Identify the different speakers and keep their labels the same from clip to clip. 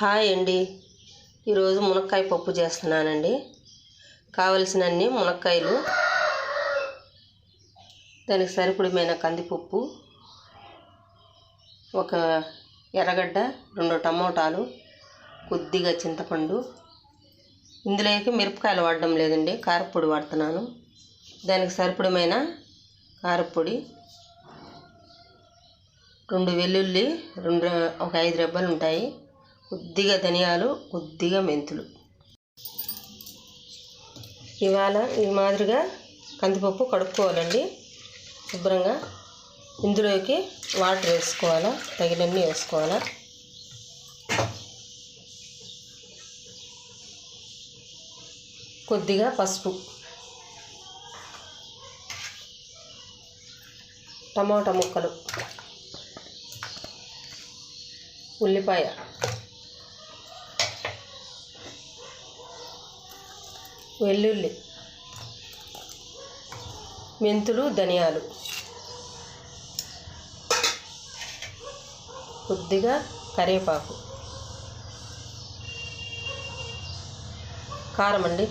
Speaker 1: Hi అండి. ఈరోజు మునక్కాయ పప్పు చేస్తున్నానండి. కావలసినన్ని మునక్కాయలు దానికి సరిపడమైన కందిపప్పు ఒక ఎర్రగడ్డ రెండు టమోటాలు కొద్దిగా చింతపండు. ఇందులోకి మిరపకాయలు వాడడం లేదండి కారపొడి వాడుతున్నాను. దానికి సరిపడమైన కారపొడి రెండు వెల్లుల్లి రెండు ఒక ఐదు రెబ్బలు ఉంటాయి. కొద్దిగా ధనియాలు కొద్దిగా మెంతులు. ఇవాళ ఈ మాదిరిగా కందిపప్పు కడుక్కోవాలండి. శుభ్రంగా ఇందులోకి వాటర్ వేసుకోవాలా? తగినన్ని వేసుకోవాలా? కొద్దిగా పసుపు. టమాటా ముక్కలు. ఉల్లిపాయ. వెల్లుల్లి మెంతులు ధనియాలు. కొద్దిగా కరివేపాకు. కారం అండి.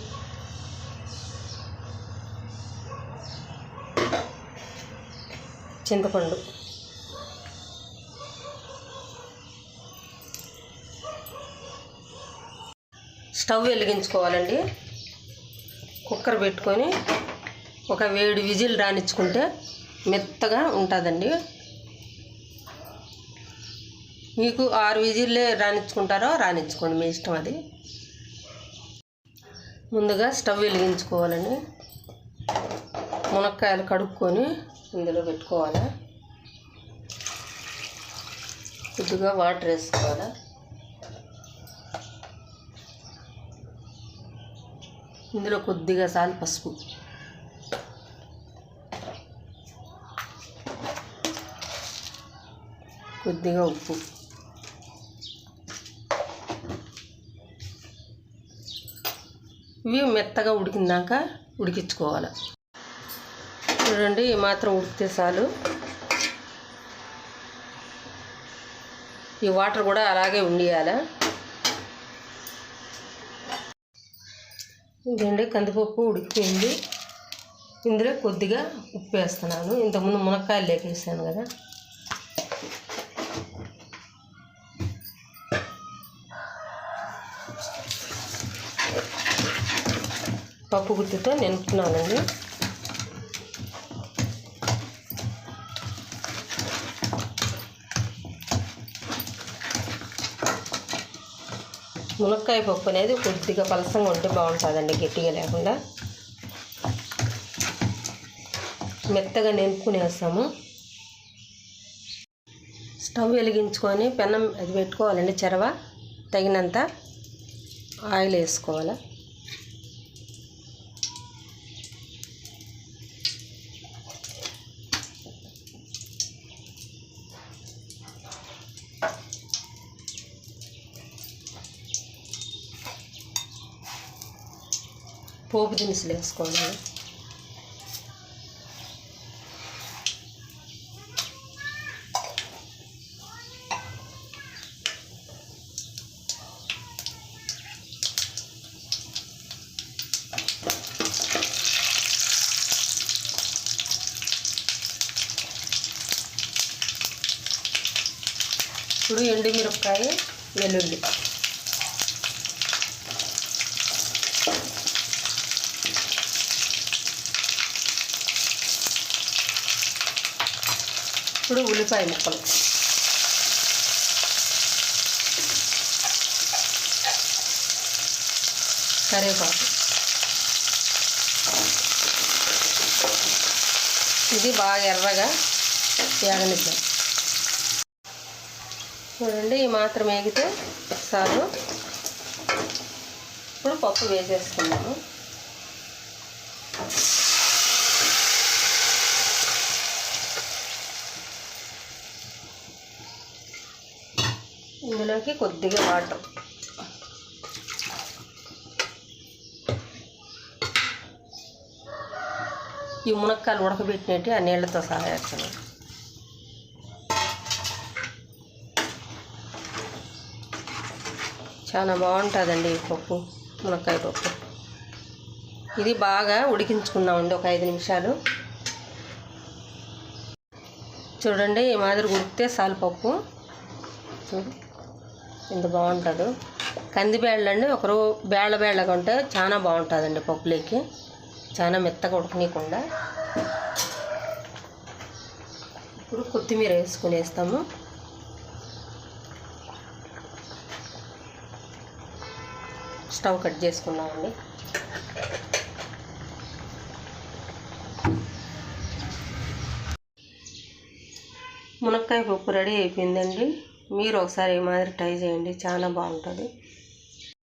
Speaker 1: చింతపండు. స్టవ్ వెలిగించుకోవాలండి. కుక్కర్ పెట్టుకొని ఒక వేడి విజిల్ రానిచ్చుకుంటే మెత్తగా ఉంటుందండి. మీకు ఆరు విజిల్లే రానిచ్చుకుంటారో రానిచ్చుకోండి మీ ఇష్టం అది. ముందుగా స్టవ్ వెలిగించుకోవాలండి. మునక్కాయలు కడుక్కొని ఇందులో పెట్టుకోవాలి. కొద్దిగా వాటర్ వేసుకోవాలి? ఇందులో కొద్దిగా సాల్ పసుపు. కొద్దిగా ఉప్పు. ఇవి మెత్తగా ఉడికిందాక ఉడికించుకోవాలి. చూడండి ఈ మాత్రం ఉడికితే చాలు. ఈ వాటర్ కూడా అలాగే ఉండియాలి. ఇదండి కందిపప్పు ఉడికిపోయింది. ఇందులో కొద్దిగా ఉప్పు వేస్తున్నాను. ఇంతకుముందు మునక్కాయలు లేకేసాను కదా. పప్పు గుత్తితో నింపుతున్నానండి మునక్కాయ పప్పు అనేది కొద్దిగా పలసంగా ఉంటే బాగుంటుందండి గట్టిగా లేకుండా. మెత్తగా నింపుకునేస్తాము స్టవ్ వెలిగించుకొని పెనం అది పెట్టుకోవాలండి చెరవ తగినంత ఆయిల్ వేసుకోవాలి. పోపు దినుసులు వేసుకోవాలి. ఇప్పుడు ఎండుమిరపకాయ వెల్లుల్లి. ఇప్పుడు ఉల్లిపాయ ముక్కలు. కరివేపాకు. ఇది బాగా ఎర్రగా వేగనిద్దాం చూడండి ఈ మాత్రం వేగితే చాలు. ఇప్పుడు పప్పు వేసేసుకున్నాము ఇందులోకి కొద్దిగా వాటర్ ఈ మునక్కాయలు ఉడకబెట్టినట్టు ఆ నీళ్ళతో సహా వేస్తున్నాను చాలా బాగుంటుందండి ఈ పప్పు మునక్కాయ పప్పు. ఇది బాగా ఉడికించుకున్నామండి ఒక ఐదు నిమిషాలు. చూడండి ఈ మాదిరి ఉడికితే చాలు పప్పు. చూడు. ఎంత బాగుంటాడు. కంది అండి ఒకరు బేళ్ళ బేళ్ళగా ఉంటే చాలా బాగుంటుందండి పప్పులోకి చాలా మెత్తగా ఉడకనీయకుండా. ఇప్పుడు కొత్తిమీర వేసుకునేస్తాము స్టవ్ కట్ చేసుకున్నామండి. మునక్కాయ పప్పు రెడీ అయిపోయిందండి. మీరు ఒకసారి ఈ మాదిరి ట్రై చేయండి. చాలా బాగుంటుంది.